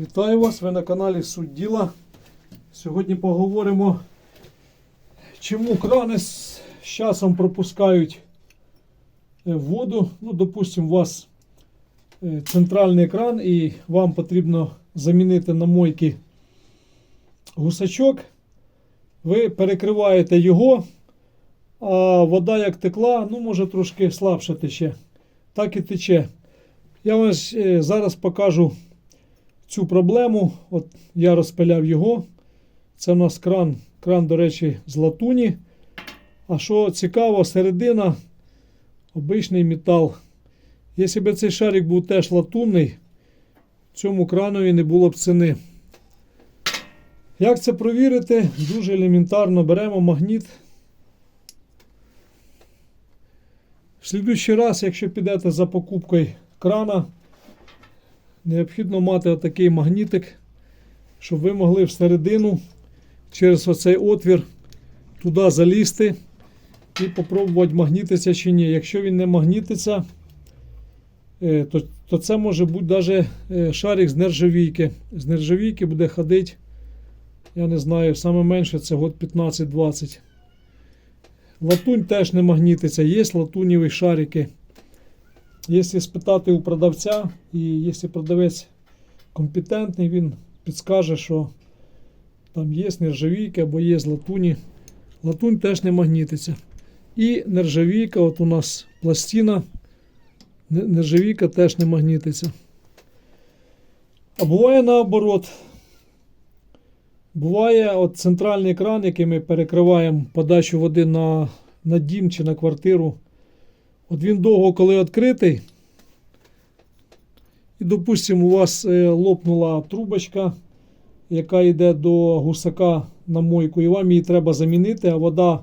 Вітаю вас, ви на каналі Суть Діла. Сьогодні поговоримо, чому крани з з часом пропускають е, воду. Ну, допустимо, у вас е, центральний кран і вам потрібно замінити на мойки гусачок. Ви перекриваєте його, а вода як текла, ну, може трошки слабше тече. Так і тече. Я вам е, зараз покажу цю проблему. От я розпиляв його. Це у нас кран, кран, до речі, з латуні. А що цікаво, середина обичний метал. Якщо б цей шарик був теж латунний, цьому кранові не було б ціни. Як це провірити? Дуже елементарно беремо магніт. В слідуючий раз, якщо підете за покупкою крана, необхідно мати отакий магнітик, щоб ви могли всередину через оцей отвір туди залізти і попробувати магнітиться чи ні. Якщо він не магнітиться, е, то, то це може бути навіть шарик з нержавійки. З нержавійки буде ходити, я не знаю, саме менше це год 15-20. Латунь теж не магнітиться, є латунєві шарики. Якщо спитати у продавця, і якщо продавець компетентний, він підскаже, що там є нержавійка або є латуні. Латунь теж не магнітиться. І нержавійка, от у нас пластина, не- нержавійка теж не магнітиться. А буває наоборот. Буває от центральний кран, який ми перекриваємо подачу води на, на дім чи на квартиру. От він довго, коли відкритий, і, допустимо, у вас е, лопнула трубочка, яка йде до гусака на мойку, і вам її треба замінити, а вода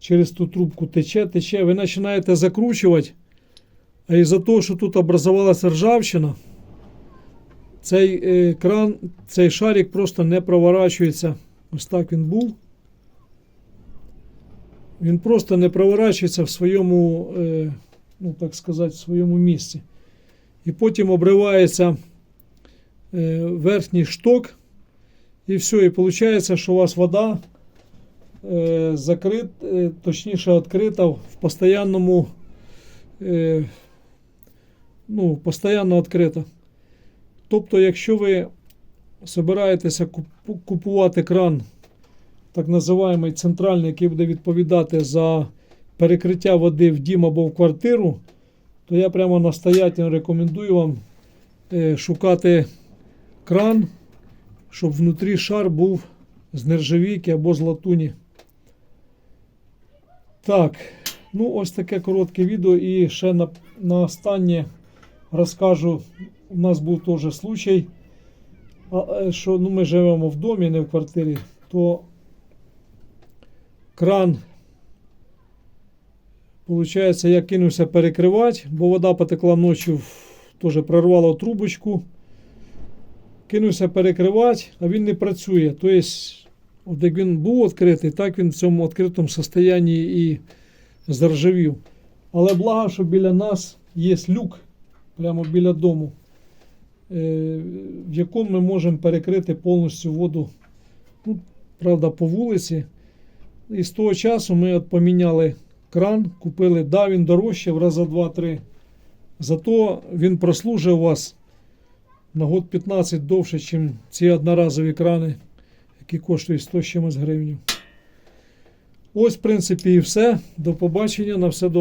через ту трубку тече, тече. Ви починаєте закручувати, а із-за того, що тут образувалася ржавчина, цей е, кран, цей шарик просто не проворачується. Ось так він був. Він просто не проворачується в своєму, е, ну так сказати, в своєму місці. І потім обривається е, верхній шток, і все. І виходить, що у вас вода е, закрит, е, точніше відкрита в постоянному, е, ну, постійно відкрита. Тобто, якщо ви збираєтеся купувати кран, так називаємий центральний, який буде відповідати за перекриття води в дім або в квартиру, то я прямо настоятельно рекомендую вам е, шукати кран, щоб внутрі шар був з нержавійки або з латуні. Так, ну ось таке коротке відео. І ще на, на останнє розкажу. У нас був теж случай, е, що ну, ми живемо в домі, не в квартирі, то кран, виходить, я кинувся перекривати, бо вода потекла ночі, теж прорвала трубочку. Кинувся перекривати, а він не працює. Тобто, як він був відкритий, так він в цьому відкритому стані і заржавів. Але благо, що біля нас є люк, прямо біля дому, е, в якому ми можемо перекрити повністю воду. Ну, правда, по вулиці. І з того часу ми от поміняли кран, купили, да, він дорожче в раза 2-3. Зато він прослужив вас на год 15 довше, ніж ці одноразові крани, які коштують 100 чимось гривень. Ось, в принципі, і все. До побачення. На все добре.